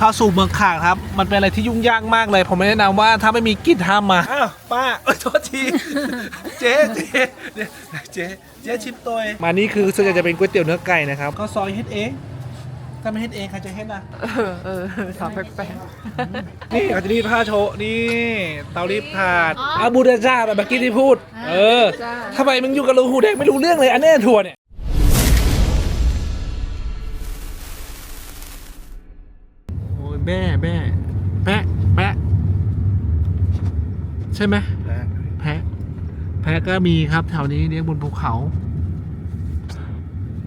เข้าสู่เมืองขางครับ มันเป็นอะไรที่ยุ่งยากมากเลย ผมไม่แนะนำว่าถ้าไม่มีกิจห้ามมาอ้าวป้าเอ้ยโทษที เจ๊เจ๊เดี๋ยวเจ๊เจ๊ชิมตัวเองมานี่คือส่วนใหญ่จะเป็นก๋วยเตี๋ยวเนื้อไก่นะครับก็ซอยเฮ็ดเอง ถ้าไม่เฮ็ดเองใครจะเฮ็ดนะเออเออถามแปลกนี่เขาจะรีดผ้าโชว์นี่เตารีดถาดอาบูดาจ้าแบบเมื่อกี้ที่พูด เออทำไมมึงอยู่กับลูหูแดงไม่รู้เรื่องเลยอันแน่ถั่วเนี่ย แม่แม่แปะแปะใช่ไหมแพะแพะก็มีครับแถวนี้เลี้ยงบนภูเขา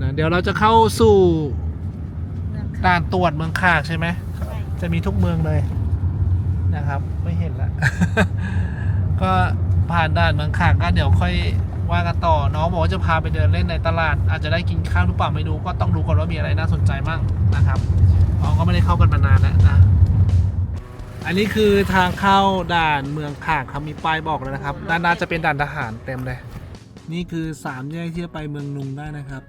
นะเดี๋ยวเราจะเข้าสู่ด่านตรวจเมืองคากใช่ไหมจะมีทุกเมืองเลยนะครับ ไม่เห็นละ ก็ผ่านด่านเมืองขางก็เดี๋ยวค่อยว่ากันต่อน้องบอกว่าจะพาไปเดินเล่นในตลาด อาจจะได้กินข้าวหรือเปล่าไม่รู้ก็ต้องดูก่อนว่ามีอะไรน่าสนใจมั่งนะครับ น้องก็ไม่ได้เข้ากันมานานแล้วนะอันนี้คือทางเข้าด่านเมืองขางครับมีป้ายบอกแล้วนะครับ ด้านหน้าจะเป็นด่านทหารเต็มเลย นี่คือสามแยกที่จะไปเมืองนุงได้นะครับ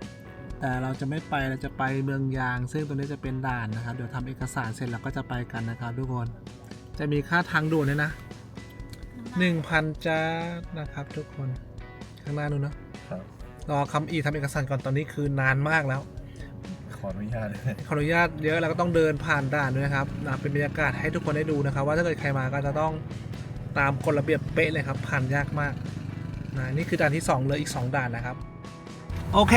แต่เราจะไม่ไปเราจะไปเมืองยาง ซึ่งตรงนี้จะเป็นด่านนะครับ เดี๋ยวทำเอกสารเสร็จเราก็จะไปกันนะครับ ทุกคน จะมีค่าทางด่วนด้วยนะหนึ่งพันจ้านะครับ ทุกคน ข้างหน้านู้นเนอะครับรอคำอีทำเอกสารก่อนตอนนี้คือนานมากแล้ว ขออนุญาตขออนุญาตเยอะแล้วก็ต้องเดินผ่านด่านด้วยนะครับนะเป็นบรรยากาศให้ทุกคนได้ดูนะครับ ว่าถ้าเกิดใครมาก็จะต้องตามกฎระเบียบเป๊ะเลยครับ ผ่านยากมากนะนี่คือด่านที่2เหลืออีก 2 ด่านนะครับ โอเค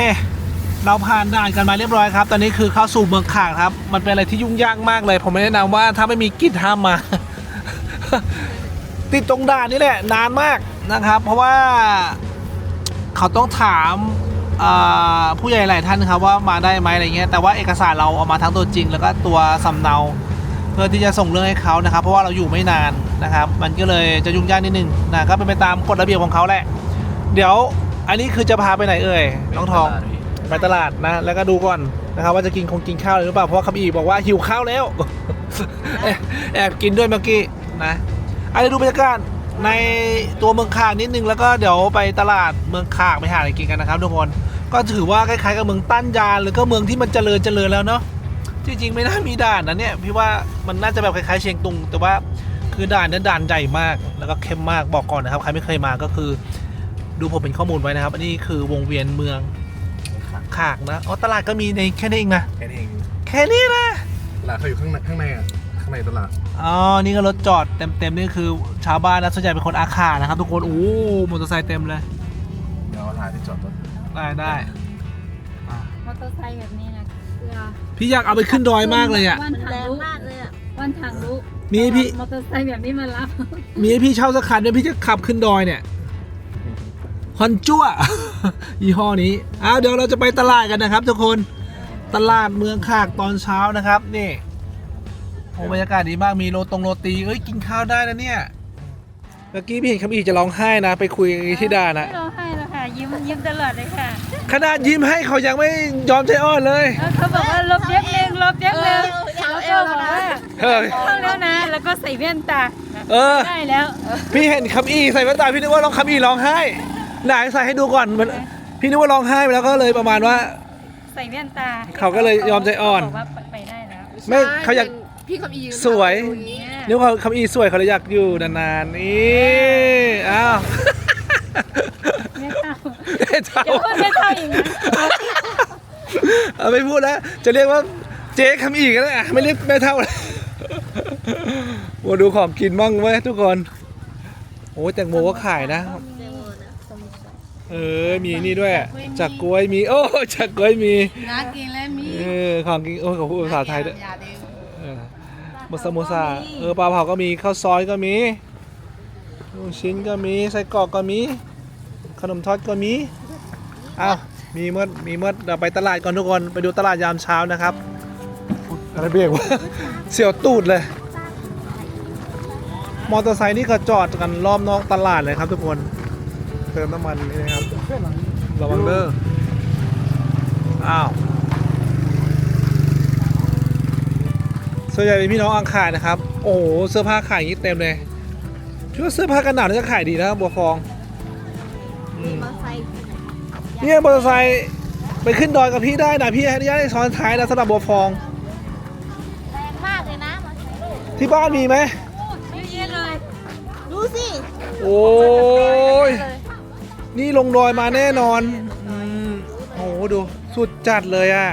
เราผ่านด่านกันมาเรียบร้อยครับ ตอนนี้คือเข้าสู่เมืองขางครับ มันเป็นอะไรที่ยุ่งยากมากเลย ผมไม่แนะนำว่าถ้าไม่มีกิจห้ามมา ติดตรงด่านนี่แหละนานมากนะครับ เพราะว่าเขาต้องถาม ผู้ใหญ่หลายท่านครับว่ามาได้ไหมอะไรเงี้ยแต่ว่าเอกสารเราเอามาทั้งตัวจริง แล้วก็ตัวสำเนา เพื่อที่จะส่งเรื่องให้เขานะครับ เพราะว่าเราอยู่ไม่นานนะครับ มันก็เลยจะยุ่งยากนิดนึงนะก็เป็นไปตามกฎระเบียบของเขาแหละ เดี๋ยวอันนี้คือจะพาไปไหนเอ่ยน้องทองไปตลาดนะ แล้วก็ดูก่อนนะครับว่าจะกินคงกินข้าวหรือเปล่าเพราะว่าคำอีบอกว่าหิวข้าวแล้ว แอบแอบกินด้วยเมื่อกี้นะอันนี้ดูบรรยากาศ ในตัวเมืองคางนิดนึงแล้วก็เดี๋ยวไปตลาดเมืองคางไปหาอะไรกินกันนะครับทุกคนก็ถือว่าคล้ายๆกับเมืองตั้นยานหรือก็เมืองที่มันเจริญเจริญแล้วเนาะจริงๆไม่น่ามีด่านนะเนี่ยพี่ว่ามันน่าจะแบบคล้ายๆเชียงตุง แต่ว่าคือด่านเนี่ยด่านใหญ่มาก แล้วก็เข้มมากบอกก่อนนะครับใครไม่เคยมาก็คือ ดูผมเป็นข้อมูลไว้นะครับ อันนี้คือวงเวียนเมืองขากนะอ๋อตลาดก็มีในแค่นี้เองนะแค่นี้เองแค่นี้นะตลาดเขาอยู่ข้างในข้างในอะ ข้างในตลาด อ๋อ นี่ก็รถจอดเต็มๆนี่คือชาวบ้านนะส่วนใหญ่เป็นคนอาขานะครับทุกคน โอ้โหมอเตอร์ไซค์เต็มเลย เดี๋ยวหาที่จอดรถได้ได้อะมอเตอร์ไซค์แบบนี้นะเพื่อพี่อยากเอาไปขึ้นดอยมากเลยอะ วันมันทาแรงงลุมากเลยอะวันทางลุมีให้พี่ มอเตอร์ไซค์แบบนี้มารับมีให้พี่เช่าสักคันด้วยพี่จะขับขึ้นดอยเนี่ยฮอนจั่ว ยี่ห้อนี้อ้าวเดี๋ยวเราจะไปตลาดกันนะครับ ทุกคน ตลาดเมืองขากตอนเช้านะครับ นี่ โอ้บรรยากาศดีมากมีโรตรงโรตีเอ้ยกินข้าวได้นะเนี่ยเมื่อกี้พี่เห็นคำอีจะร้องไห้นะ ไปคุยที่ด่านนะไม่ร้องไห้แล้วค่ะ ยิ้มยิ้มตลอดเลยค่ะขนาดยิ้มให้เขายังไม่ยอมใจอ่อนเลยแล้วเขาบอกว่าลบเย็บเองลบเย็บเองเขาก็บอกว่าเฮ้ยเข้าแล้วนะ แล้วก็ใส่แว่นตาเออ ได้แล้วพี่เห็นคำอีใส่แว่นตาพี่นึกว่าร้องคำอีร้องไห้ไหนใส่ให้ดูก่อนมันพี่นึกว่าร้องไห้ไปแล้วก็เลยประมาณว่า ใส่แว่นตาเขาก็เลยยอมใจอ่อนเขาบอกว่าไปได้แล้วไม่เขาอยาก พี่คำอียืนสวย ทำอย่างเงี้ยนึกว่าคำอีสวยเขาเลยอยากอยู่นานๆนี่อ้าวไม่เข้าเจ๊เจ้าเดี๋ยวพูดไม่เข้าอีกนะเอาไม่พูดแล้วจะเรียกว่าเจ๊คำอีกันแล้วอะไม่เรียกแม่เท่าเลยมาดูของกินบ้างเว้ยทุกคนโอ้ยแตงโมก็ขายนะ เออ มีนี่ด้วย จากกล้วยมี โอ้จากกล้วยมี น่ากินแล้วมีเออของกินโอ้ยเขาพูดภาษาไทยด้วยอย่าเดียวเออ โมซาโมซาเออปลาเผาก็มีข้าวซอยก็มีลูกชิ้นก็มีไส้กรอกก็มี ขนมทอดก็มีอ้าวมีเมื่อมีเมื่อเดี๋ยวไปตลาดก่อนทุกคนไปดูตลาดยามเช้านะครับอุ๊ยอะไรเบรกวะเสียวตูดเลยมอเตอร์ไซค์นี่ก็จอดกันรอบนอกตลาดเลยครับทุกคนเติมน้ำมันนี่นะครับระวังเด้ออ้าว ส่วนใหญ่เป็นพี่น้องอังคารนะครับ โอ้โหเสื้อผ้าขายอย่างนี้เต็มเลยคิดว่าเสื้อผ้ากันหนาวน่าจะขายดีนะบัวฟองอืมมาใส่เนี่ยมอเตอร์ไซค์ไปขึ้นดอยกับพี่ได้นะพี่ให้อนุญาตให้ซ้อนท้ายนะสำหรับบัวฟอง แรงมากเลยนะมที่บ้านมีไหมเยอะแยะเลยดูสิโอ้ย นี่ลงดอยมาแน่นอนอืมโอ้โหดูสุดจัดเลยอะ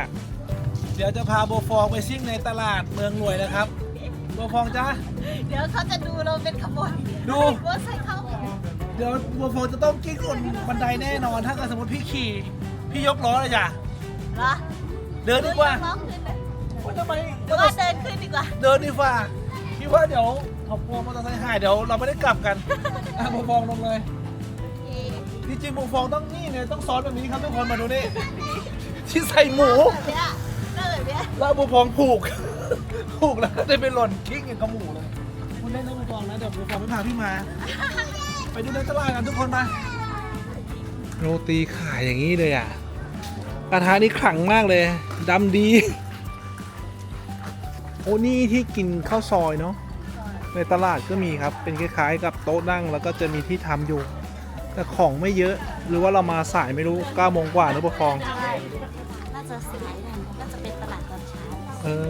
เดี๋ยวจะพาโบฟองไปซิ่งในตลาดเมืองรวยนะครับโบฟองจ้า เดี๋ยวเขาจะดูเราเป็นขบวนดู ว่าใส่เข้าเดี๋ยวโบฟองจะต้องกิ้งลงบันไดแน่นอน ถ้าเกิดสมมติพี่ขี่ พี่ยกล้อเลยจ้ะเหรอเดินดีกว่าร้องขึ้นเลยว่าทำไมหรือว่าเดินขึ้นดีกว่า เดินดีกว่าคิดว่าเดี๋ยวขอบวมอเตอร์ไซค์หายเดี๋ยวเราไม่ได้กลับกันอะโบฟองลงเลยที่จริงโบฟองต้องนี่เนี่ยต้องซ้อนแบบนี้ครับทุกคนมาดูนี่ที่ใส่หมู แบบเนี้ยเดิน แบบเนี้ยแล้วบูฟองผูก ผูกแล้วก็ได้ไปหล่นกิ้งอย่างกระหมูเลยคุณเล่นนะบูฟองนะเดี๋ยวบูฟองไม่พาพี่มา ไปดูในตลาดกันทุกคนมาโรตีขายอย่างนี้เลยอะกระทะนี่ขลังมากเลยดำดี โอ้นี่ที่กินข้าวซอยเนาะในตลาดก็มีครับ เป็นคล้ายๆ กับโต๊ะนั่งแล้วก็จะมีที่ทำอยู่ แต่ของไม่เยอะ หรือว่าเรามาสายไม่รู้9โมงกว่าหรือเปล่าฟอง น่าจะสายหน่อยน่าจะ เออ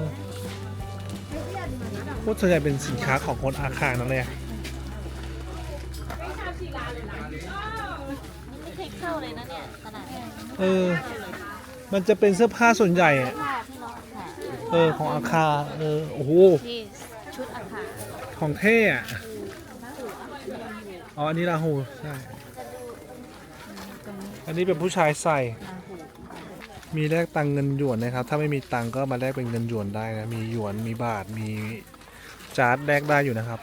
พวกส่วนใหญ่เป็นสินค้าของคนอาคารนั่นเลยอะไม่เคยเข้าเลยนะเนี่ยตลาดเนี่ยเออ มันจะเป็นเสื้อผ้าส่วนใหญ่อะผ้าที่เราขายเออของอาคารเออโอ้โหที่ชุดอาคารของเท่อะอ๋ออันนี้ลาหูใช่อันนี้เป็นผู้ชายใส่ มีแลกตังเงินหยวนนะครับ ถ้าไม่มีตังก็มาแลกเป็นเงินหยวนได้นะ มีหยวน มีบาท มีจาร์ดแลกได้อยู่นะครับ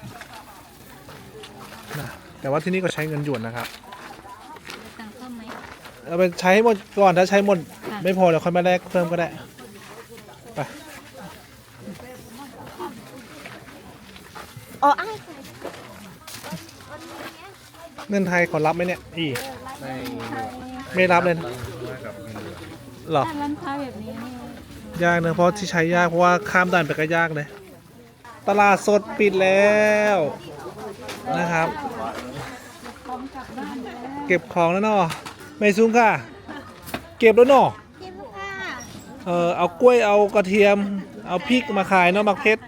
นะแต่ว่าที่นี่ก็ใช้เงินหยวนนะครับ ตังค์เพิ่มไหม เอาไปใช้หมดก่อนถ้าใช้หมดไม่พอเดี๋ยวค่อยมาแลกเพิ่มก็ได้ ไป อ๋อไอ้เงินไทยขอรับไหมเนี่ย อีในไม่รับเลยนะมากับเงินเหลือ หรอ ร้านค้าแบบนี้นี่ยากนะเพราะที่ใช้ยากเพราะว่าข้ามด่านไปก็ยากเลยตลาดสดปิดแล้วนะครับ เก็บของแล้วเนาะไม่ซุ้งค่ะ เก็บแล้วเนาะพิมพ์ค่ะเออเอากล้วยเอากระเทียม เอาพริกมาขายเนาะมักเพชร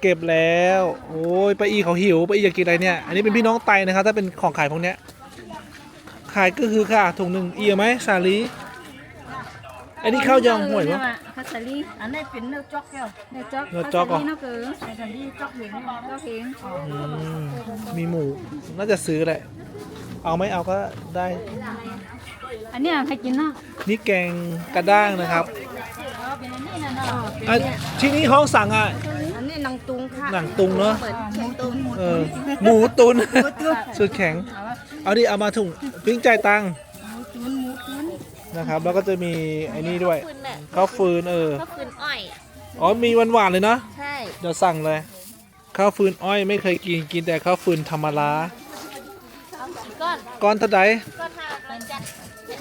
เก็บแล้วโอ้ยป้าอีเขาหิวป้าอีอยากกินอะไรเนี่ยอันนี้เป็นพี่น้องไตนะครับถ้าเป็นของขายพวกเนี้ยขายก็คือค่ะถุงหนึ่งเอียไหมสาลี อันนี้ข้าวยองห่วยวะคาสาลีอันนี้เป็นเนื้อจ๊อกแก้วเนื้อจ๊อกเนื้อจ๊อกเหรอคาสาลีเนื้อเกลือคาสาลีจ๊อกเหลืองจ๊อกเหลืองอืมมีหมูน่าจะซื้อแหละ เอาไม่เอาก็ได้ อันเนี้ยใครกินเนาะนี่แกงกระด้างนะครับอ๋อเป็นอันนี้นะเนาะอะที่นี่ห้องสั่งอะ อันนี้นางตุงค่ะหนังตุงเนาะเปิดเชียงตุงเออหมูตุน สุดแข็ง เอาดิเอามาถุงปิ้งจ่ายตังค์ นะครับ แล้วก็จะมีไอ้นี่ด้วยฟืนเนี่ยข้าวฟืนเออก็ฟืนอ้อย อ๋อมีหวานๆเลยเนาะใช่ เดี๋ยวสั่งเลยข้าวฟืนอ้อยไม่เคยกินกินแต่ข้าวฟืนธรรมดาเอากี่ก้อนก้อนเท่าไหร่ก้อนห้าร้อยจัด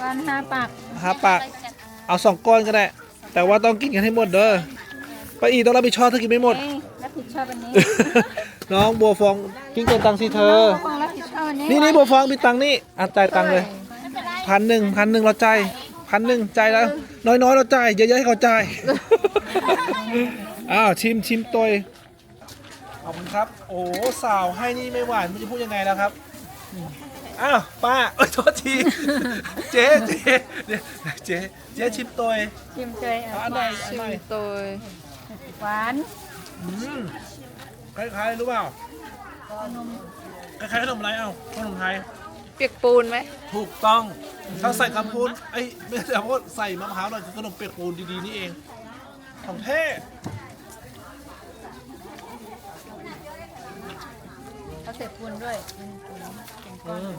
วันห้าปากห้าปากร้อยจัดเอาสองก้อนก็ได้ แต่ว่าต้องกินกันให้หมดเด้อป้าอีต้องรับผิดชอบถ้ากินไม่หมด เอ้ยรับผิดชอบอันนี้น้องบัวฟองกินเกินตังค์สิเธอ ต้องรับผิดชอบอันนี้นี่นี่บัวฟองมีตังค์นี่อะจ่ายตังค์เลยพันหนึ่งพันหนึ่งเราจ่าย พันหนึ่งจ่ายแล้ว น้อยๆเราจ่ายเยอะๆให้เขาจ่าย อ้าวชิมชิมตัวขอบคุณครับ โอ้โหสาวให้นี่ไม่หวานไม่รู้จะพูดยังไงแล้วครับอ้าวป้าเอ้ยโทษที เจ๊เจ๊เดี๋ยวเจ๊เจ๊ชิมตัว ชิมเจยเอาอันไหนอันไหนตัวหวานอืมคล้ายๆรู้เปล่าคล้ายๆขนมอะไรเอ้าขนมไทยเปียกปูนไหมถูกต้องถ้าใส่คำพูดไอ้ยไม่ใช่คำพูดใส่มะพร้าวหน่อยคือขนมเปียกปูนดีๆนี่เองของเท่เขาเสร็จปูนด้วยเออ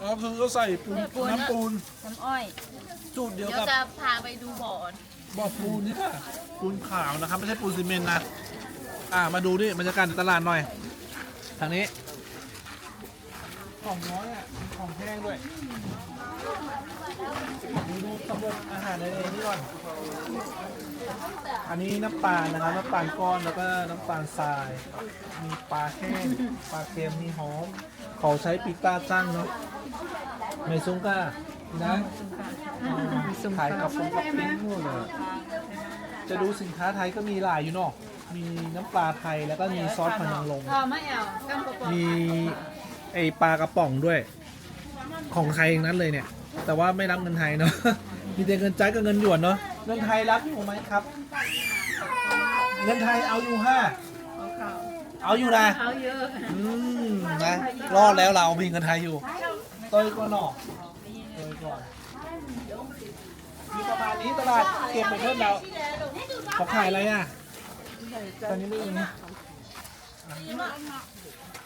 อ๋อคือเขาใส่ปูนเออปูนน้ำปูนน้ำอ้อยสูตรเดียวเดี๋ยวกับจะพาไปดูบ่อบ่อปูนนี่ค่ะปูนขาวนะครับ ไม่ใช่ปูนซีเมนต์นะอ่ามาดูนี่บรรยากาศในตลาดหน่อยทางนี้ ของน้อยอะมีของแห้งด้วยดูดูสำรวจอาหารในนี้ก่อน อันนี้น้ำตาลนะครับ น้ำตาลก้อนแล้วก็น้ำตาลทราย มีปลาแห้ง ปลาเค็มมีหอม เขาใช้ปิต้าจ้างเนาะไม่ซุ้งก้านะอ๋อขายกับปงกับปิ้งนู่นเลยจะดูสินค้าไทยก็มีหลายอยู่เนาะ มีน้ำปลาไทยแล้วก็มีซอสพันนางรมอ๋อไม่เอากำกระป๋องมี ไอปลากระป๋องด้วย ของไทยเองนั้นเลยเนี่ย แต่ว่าไม่รับเงินไทยเนาะ มีแต่เงินจ่ายกับเงินหยวนเนาะ เงินไทยรับอยู่ไหมครับ เงินไทยเอาอยู่ห้า เอาอยู่นะ เอาเยอะอืมนะรอดแล้วเรามีเงินไทยอยู่ตัวก่อนหนอกตัวก่อนมีประมาณนี้ตลาดเก็บไปเพิ่มแล้วเขาขายอะไรอะ ตอนนี้ไม่มี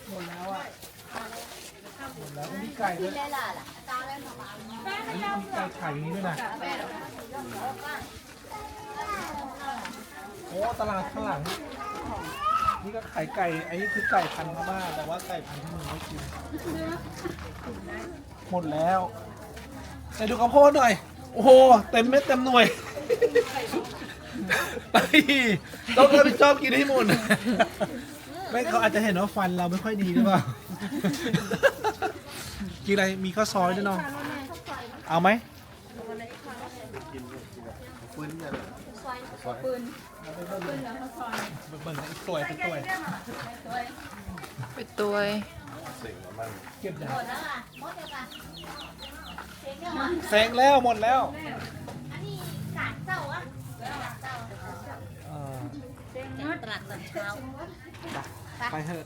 หมดแล้วอะ แล้วมีไก่ด้วยอันนี้มีไก่ไข่อย่างนี้ด้วยนะโอ้ตลาดข้างหลัง นี่ก็ไข่ไก่อันนี้คือไก่พันธุ์พม่าแต่ว่าไก่พันธุ์ที่มึงไม่กินหมดแล้วไหนดูข้าวโพดหน่อย โอ้โห เต็มเม็ดเต็มหน่วยไปต้องรับผิดชอบกินให้หมด ไม่เขาอาจจะเห็นว่าฟันเราไม่ค่อยดีหรือเปล่า กินอะไร มีข้าวซอยด้วยเนาะเอาไหมเบิ่งอีกตัวอีกตัวไปตัวเก็บอย่างแซงแล้วหมดแล้วอันนี้กาดเจ้าอะกาดเจ้าอ่าตลาดตอนเช้า ไปเถอะ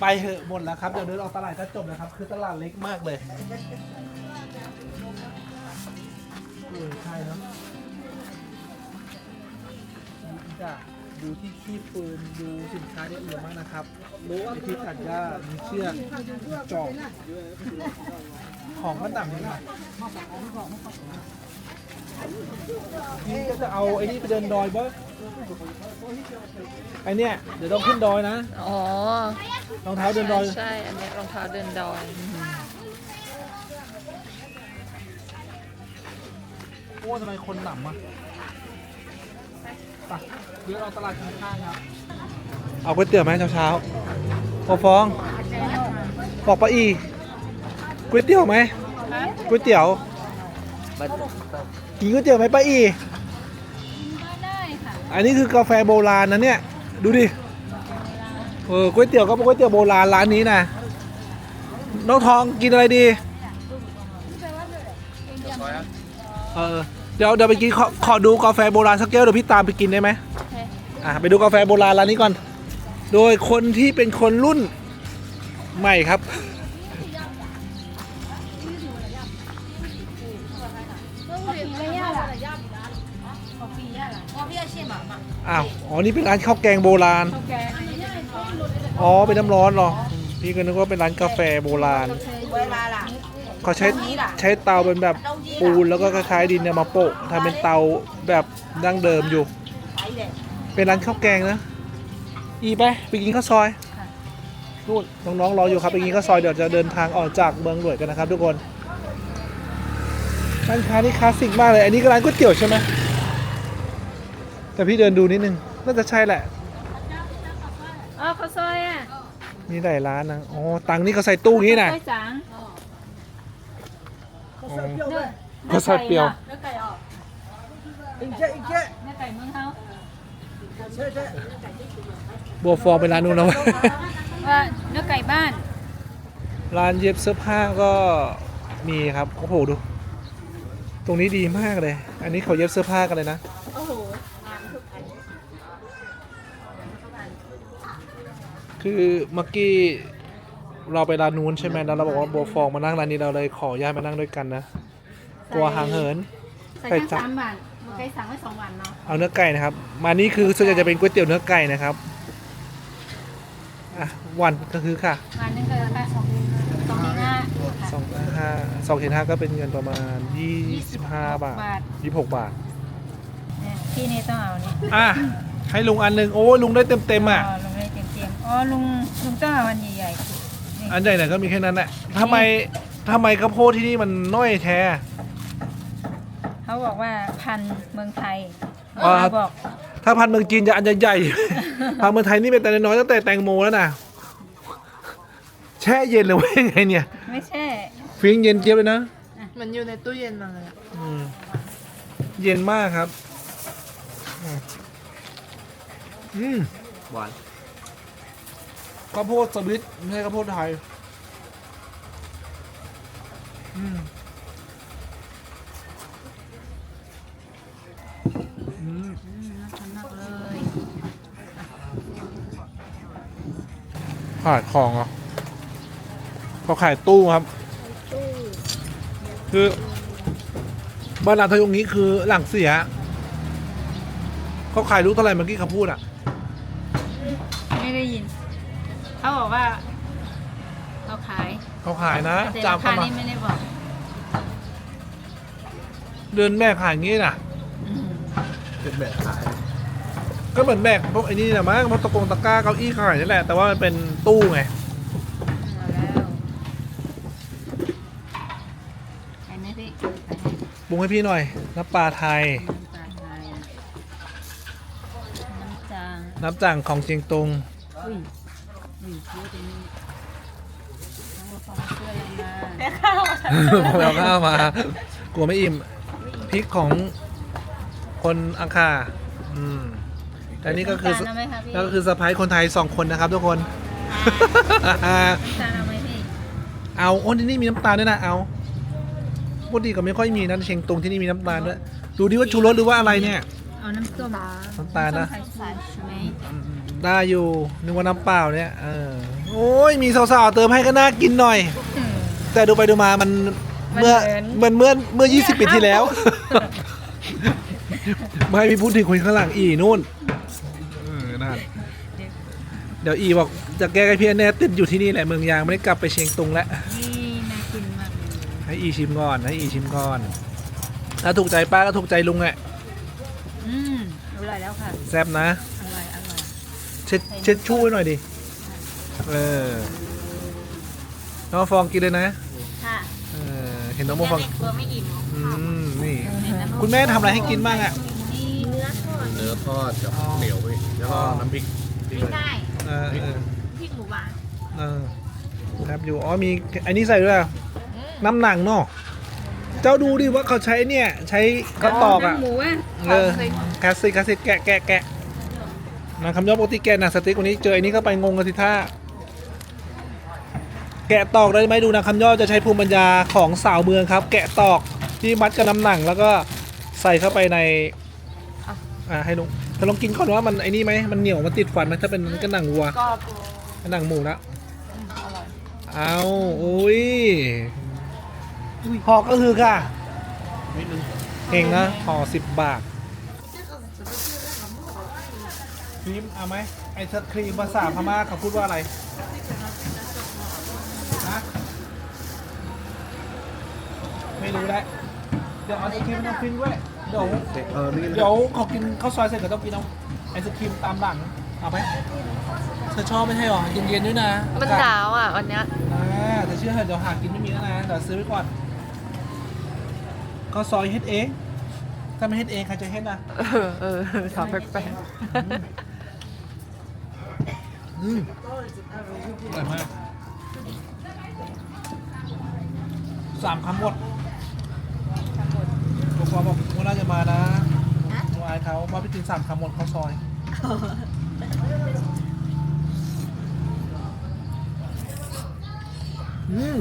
ไปเถอะหมดแล้วครับเดี๋ยวเดินออกตลาดก็จบแล้วครับ คือตลาดเล็กมากเลยเออใช่เนอะนี่จ้ะดูที่ขี้ปืนดูสินค้าที่อื่นมากนะครับมีที่ตัดหญ้ามีเชือกมีจอบของก็ต่ำนี่นี่ก็จะเอาไอ้นี่ไปเดินดอยบ่ ไอเนี้ยเดี๋ยวต้องขึ้นดอยนะอ๋อรองเท้าเดินดอยใช่ อันนี้รองเท้าเดินดอย โอ้ทำไมคนหนำอะไปเดี๋ยวเราตลาดข้างๆครับ เอาก๋วยเตี๋ยวไหมเช้าๆพอฟอง บอกป้าอีก๋วยเตี๋ยวไหมก๋วยเตี๋ยวกินก๋วยเตี๋ยวไหมป้าอีได้ค่ะ อันนี้คือกาแฟโบราณนะเนี่ย ดูดิ เออก๋วยเตี๋ยวก็เป็นก๋วยเตี๋ยวโบราณร้านนี้นะ น้องทองกินอะไรดี เออ เดี๋ยวเดี๋ยวไปกินขอขอดูกาแฟโบราณสักแก้วเดี๋ยวพี่ตามไปกินได้ไหมอะไปดูกาแฟโบราณร้านนี้ก่อน โดยคนที่เป็นคนรุ่นใหม่ครับ อ้าวอ๋อนี่เป็นร้านข้าวแกงโบราณ แกงอ๋อเป็นน้ำร้อนเหรอ พี่ก็นึกว่าเป็นร้านกาแฟโบราณเขาใช้ใช้เตาเป็นแบบปูนแล้วก็คล้ายๆดินเนี่ยมาโปะทำเป็นเตาแบบดั้งเดิมอยู่เป็นร้านข้าวแกงนะ อีไปไปกินข้าวซอยนู่นน้องๆรออยู่ครับไปกินข้าวซอยเดี๋ยวจะเดินทางออกจากเมืองหลวงกันนะครับทุกคนร้านค้านี่คลาสสิกมากเลย อันนี้ก็ร้านก๋วยเตี๋ยวใช่ไหม แต่พี่เดินดูนิดนึง น่าจะใช่แหละ อ๋อข้าวซอยอะมีหลายร้านนะอ๋อตังค์นี่เขาใส่ตู้อย่างนี้นะข้าวซอยจังอ๋อเขาใส่เปรียวเนื้อไก่ออกอีกแค่อีกแค่เนื้อไก่เมืองเฮาบัวฟองเป็นร้านนู้นนะว่าเนื้อไก่บ้าน ร้านเย็บเสื้อผ้าก็มีครับโอ้โหดู ตรงนี้ดีมากเลย อันนี้เขาเย็บเสื้อผ้ากันเลยนะโอ้โห คือเมื่อกี้เราไปร้านนู้นใช่ไหมแล้วเราบอกว่าบัวฟองมานั่งร้านนี้เราเลยขอย้ายมานั่งด้วยกันนะกลัวห่างเหิน ใส่ไก่ทั้งจับสามวันมันไก่สั่งไว้สองวันเนาะเอาเนื้อไก่นะครับ มานี่คือส่วนใหญ่จะเป็นก๋วยเตี๋ยวเนื้อไก่นะครับอะวันก็คือค่ะวันหนึงก็แค่สองสองห้าสองห้าสองเห็นห้าก็เป็นเงินประมาณยี่สิบห้าบาทยี่สิบหกบาทเนี่ยที่นี่ต้องเอานี่อะให้ลุงอันหนึ่งโอ้ยลุงได้เต็มเต็มๆอะอ๋อลุง อ๋อลุงลุงต้องเอาอันใหญ่ๆคือนี่อันใหญ่หน่อยก็มีแค่นั้นแหละทำไมทำไมข้าวโพดที่นี่มันน้อยแท้ เขาบอกว่าพันธุ์เมืองไทยอ่าเขาบอกถ้าพันธุ์เมืองจีนจะอันใหญ่ๆ พันธุ์เมืองไทยนี่เป็นแต่น้อยๆตั้งแต่แตงโมแล้วนะแช่เย็นเลยว่ายังไงเนี่ยไม่ใช่ ฟิงเย็นเจี๊ยบเลยนะมันอยู่ในตู้เย็นมาเลยอะอืมเย็นมากครับอืมอืมหวาน ข้าวโพดสวิตไม่ใช่ข้าวโพดไทย อืม อืมน่าทานมากเลยขายของเหรอะเขาขายตู้ครับคือบ้านเราทางตรงนี้คือหลังเสีย เขาขายลูกเท่าไหร่เมื่อกี้เขาพูดอะ ขาขายนะแต่จาราคาเข้ามา นี้ไม่ได้บอกเดือนแม่ขายอย่างงี้น่ะ อืมเป็นแบบขาย ก็เหมือนแบกพวกไอ้นี่แหละมั้งพวกตะกงตะกร้าเก้าอี้ขายนี่แหละ แต่ว่ามันเป็นตู้ไง เอาแล้วไอ้นี่พี่ไปให้ปรุงให้พี่หน่อย น้ำปลาไทย น้ำตาลไทยน้ำจางน้ำจ่างของเชียงตุง อุ้ยอุ้ยพูดอย่างนี้น้องมาฟังเสื้ออะไรมา ผมเอาข้าวมากลัวไม่อิ่มพริกของคนอังคาอืมแต่นี่ก็คือน้ำตาลเอาไหมคะพี่แล้วก็คือสะพ้ายคนไทยสองคนนะครับทุกคน น้ำตาลเอาไหมพี่เอาโอ้ที่นี่มีน้ำตาลด้วยนะเอาปกติก็ไม่ค่อยมีนะเชียงตุงที่นี่มีน้ำตาลด้วยดูดิว่าชูรสหรือว่าอะไรเนี่ย เอาน้ำส้มน้ำตาลนะส้มไข่ใส่ใช่ไหมได้อยู่นึกว่าน้ำเปล่าเนี่ยเออโอ้ยมีสาวๆเติมให้ก็น่ากินหน่อย อืม แต่ดูไปดูมามันเมื่อมันเมื่อเมื่อเมื่อ 20 ปีที่แล้ว ไม่มีพูดถึงคนข้างหลังอีนู่นเออนั่นเดี๋ยวอีบอกจะแก้ไขเพี้ยนแน่ติดอยู่ที่นี่แหละเมืองยางไม่ได้กลับไปเชียงตุงแล้วนี่น่ากินมากเลยให้อีชิมก่อนให้อีชิมก่อน ถ้าถูกใจป้าก็ถูกใจลุงแหละอืมอร่อยแล้วค่ะแซ่บนะอร่อยอร่อยเช็ดเช็ดชู้ไว้หน่อยดิเออน้องฟองกินเลยนะค่ะเออเห็นน้องโมแม่ฟองไม่กลัวไม่อิ่มอืมนี่ คุณแม่ทำอะไรให้กินบ้างอะเนื้อทอดเนื้อทอดกับเหนียวพี่แล้วก็น้ำพริกพริกไม่เลยได้เออเออพริกหมูหวานเออครับอยู่อ๋อมีอันนี้ใส่ด้วยอะน้ำหนังเนาะเจ้าดูดิว่าเขาใช้เนี่ย ใช้กระตอกอะน้ำหมูอะเออคลาสสิกคลาสสิกแกะแกะแกะนะคำย่อปกติแกะหนังสติ๊กวันนี้เจออันนี้ก็ไปงงกันสิท่า แกะตอกได้ไหมดูนะคำย่อจะใช้ภูมิปัญญาของสาวเมืองครับ แกะตอกที่มัดกับน้ำหนังแล้วก็ใส่เข้าไปในอ่าให้ลุงจะลองกินก่อนว่ามันไอ้นี่ไหมมันเหนียวมันติดฟันไหมถ้าเป็นกระหนังวัวกรอบกระหนังหมูนะอร่อยเอาอุ้ยห่อก็คือค่ะเองนะห่อสิบบาทครีมเอาไหมไอศครีมภาษาพม่าเขาพูดว่าอะไร ไม่รู้แล้วเดี๋ยวเอาไอศครีมน้องฟินด้วยเดี๋ยวเออนี่เดี๋ยวเขากินข้าวซอยเสร็จก็ต้องกินเอาไอศครีมตามหลังเอาไหมเธอชอบไม่ใช่หรอเย็นๆด้วยนะมันหนาวอะวันเนี้ยอ่าแต่เชื่อเถอะเดี๋ยวหากินไม่มีแล้วนะเดี๋ยวซื้อไว้ก่อนข้าวซอยเฮ็ดเองถ้าไม่เฮ็ดเองใครจะเฮ็ดอะเออเออถามแปลกอืมอร่อยมากสามคำหมดบอ กว่าบอกว่าน่าจะมานะหนูอายเขาว่าพี่กินสามคำหมดข้าวซอยอืม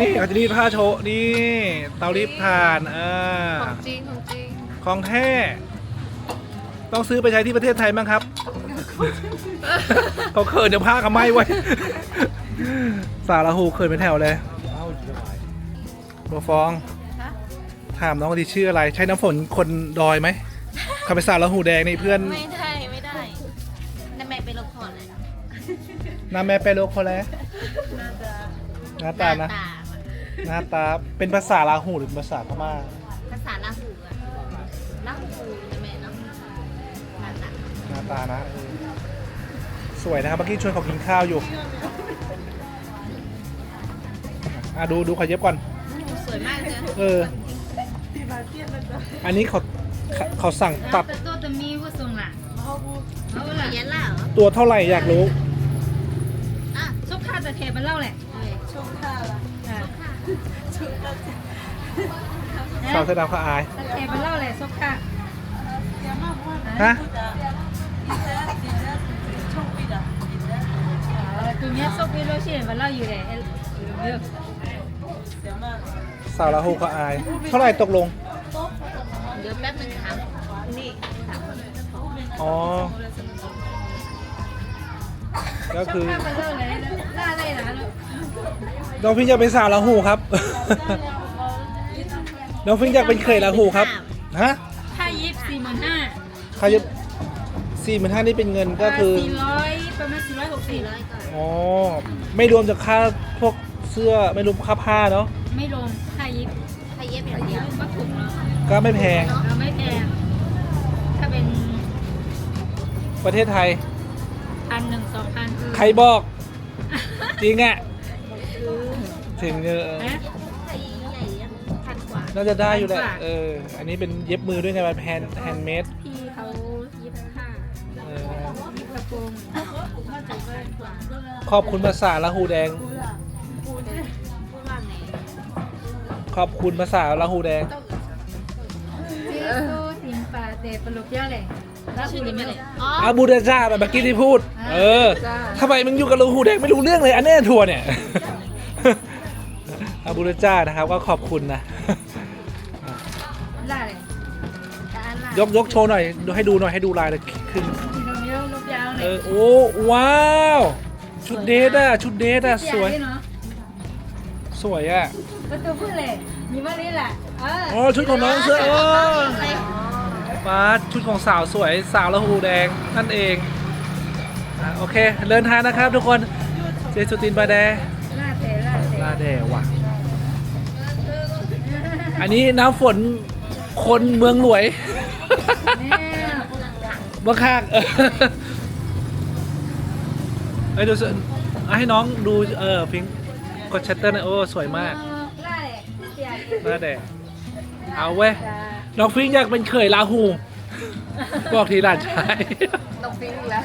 นี่อาจจะรีดผ้าโชว์นี่เตารีดถ่านอ่าๆของจริงของจริงของแท้ต้องซื้อไปใช้ที่ประเทศไทยมั้งครับ เขาเขินเดี๋ยวผ้ากับไม้ไว้ สาระหูเขินเป็นแถวเลยบัวฟอง ถามน้องที่ชื่ออะไร ใช้น้ำฝนคนดอยไหมเขาไปสาระหูแดงนี่เพื่อน ไม่ได้ ไม่ได้นั่นแม่เป็นละครเลยนาแม่เปโลโคแลหน้าตานะ หหน้าตาเป็นภาษาลาหูหรือภาษาพม่าภาษาลาหูอะลาหูนะแม่เนาะหน้าตาหน้าตานะเออสวยนะครับเมื่อกี้ชวนเขากินข้าวอยู่อะดูดูเขาเย็บก่อน สวยมากเลยเออ อันนี้เขาเขาเขาสั่งตัดตัวตัวจะมีผู้ส่งล่ะเอาล่ะเย็นแล้วเหรอตัวเท่าไหร่อยากรู้อะซุปข้าวจะเทมันเล่าแหละชงข้าวละ อ่าสาวเสื้อดำเขาอายจะเทมันเล่าแหละซุปข้าวฮะเออตัวเนี้ยซุปวิโรชิมันเล่าอยู่แหละเออเออสาวลาหูเขาอาย เท่าไหร่ตกลง เดี๋ยวแป๊บนึงถามนี่อ๋อ ก็ซุปคือข้าวมันเล่าเลยล่าเลยนะน้องพิงอยากเป็นสาวลาหูครับ น้องพิงอยากเป็นเคยลาหูครับ ฮะถ้ายิบสี่หมื่นห้าเขาจะสี่หมื่นห้านี่เป็นเงินก็คือ สี่ร้อยประมาณสี่ร้อยหกสิบร้อยก่อนอ๋อ ไม่รวมจากค่าพวกเสื้อไม่รวมค่าผ้าเนาะ ไม่รวมถ้ายิบถ้าเย็บอย่างเดียวก็ถูกเนาะก็ไม่แพง เราไม่แพงถ้าเป็นประเทศไทย พันหนึ่งสองพันใครบอก จริงอะถึงเออนะถ้าใหญ่ยังพันกว่าน่าจะได้อยู่แหละพันกว่าเออ อันนี้เป็นเย็บมือด้วยไงมันแฮนด์แฮนด์เมดพี่เขายิบผ้าเออยิบกระโปรงขอบคุณภาษาละหูแดงพูดว่าไงขอบคุณภาษาละหูแดงเจโซติมปาเตปลุกเยอะเลย แล้วคุณไม่เลยอ๋ออาบูดาจ้าแบบเมื่อกี้ที่พูด เออจ้าทำไมมึงอยู่กับละหูแดงไม่รู้เรื่องเลยอันเนี้ยทัวร์เนี่ย อาบูดาจ้านะครับ ก็ขอบคุณนะล่าเลยอ่านล่ายกยกโชว์หน่อยดูให้ดูหน่อยให้ดูลายเลยขึ้นทีนเยอะลูกยาวเอเลยอโอ้ว้าว ชุดเดทอะชุดเดทอะสวย เนาะสวยอะ ประตูพูดเลยมีว่านี่แหละเอออ๋อชุดของน้องเสื้อเออ ฟ้าชุดของสาวสวยสาวละหูแดงนั่นเองอะโอเคเดินทางนะครับทุกคนเจสุตินบาแดล่าเตล่าเตลาแดว่ะอันนี้น้ำฝนคนเมืองหลวย เนี่ยเมืองข้างเออเอ้ยดูสิเอาให้น้องดูเออพิงค์กดชัตเตอร์หนะโอ้ สวยมากล่าเลยเสียลาแดเอาเว้ย จ้า น้องฟิงอยากเป็นเขยลาหู บอกทีหลานชาย น้องฟิงอีกแล้ว